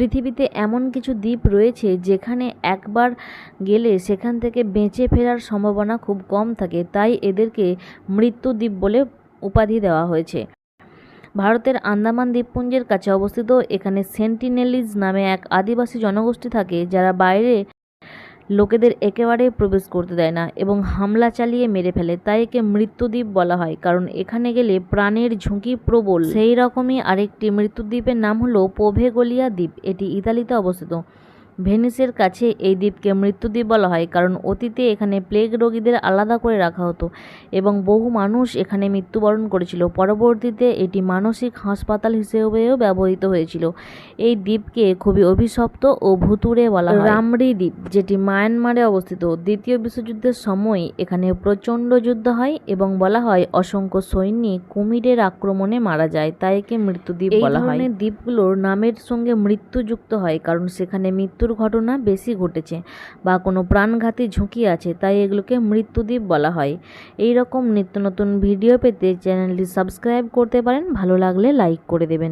পৃথিবীতে এমন কিছু দ্বীপ রয়েছে যেখানে একবার গেলে সেখান থেকে বেঁচে ফেরার সম্ভাবনা খুব কম থাকে। তাই এদেরকে মৃত্যু দ্বীপ বলে উপাধি দেওয়া হয়েছে। ভারতের আন্দামান দ্বীপপুঞ্জের কাছে অবস্থিত এখানে সেন্টিনেলিজ নামে এক আদিবাসী জনগোষ্ঠী থাকে যারা বাইরে লোকেদের একেবারে প্রবেশ করতে দেয় না এবং হামলা চালিয়ে মেরে ফেলে। তাই একে মৃত্যুদ্বীপ বলা হয়, কারণ এখানে গেলে প্রাণের ঝুঁকি প্রবল। সেই রকমই আরেকটি মৃত্যুদ্বীপের নাম হলো পোভেগোলিয়া দ্বীপ। এটি ইতালিতে অবস্থিত। ভেনিসের কাছে এই দ্বীপকে মৃত্যুদ্বীপ বলা হয় কারণ অতীতে এখানে প্লেগ রোগীদের আলাদা করে রাখা হতো এবং বহু মানুষ এখানে মৃত্যুবরণ করেছিল। পরবর্তীতে এটি মানসিক হাসপাতাল হিসেবেও ব্যবহৃত হয়েছিল। এই দ্বীপকে খুবই অভিশপ্ত ও ভুতুড়ে বলা হয়। রামরি দ্বীপ, যেটি মায়ানমারে অবস্থিত, দ্বিতীয় বিশ্বযুদ্ধের সময় এখানে প্রচণ্ড যুদ্ধ হয় এবং বলা হয় অসংখ্য সৈনিক কুমিরের আক্রমণে মারা যায়, তাই একে মৃত্যুদ্বীপ বলা হয়। দ্বীপগুলোর নামের সঙ্গে মৃত্যু যুক্ত হয় কারণ সেখানে মৃত্যুর ঘটনা বেশি ঘটেছে বা কোনো প্রাণঘাতী ঝুঁকি আছে, তাই এগুলোকে মৃত্যুদ্বীপ বলা হয়। এই রকম নিত্য নতুন ভিডিও পেতে চ্যানেলটি সাবস্ক্রাইব করতে পারেন, ভালো লাগলে লাইক করে দেবেন।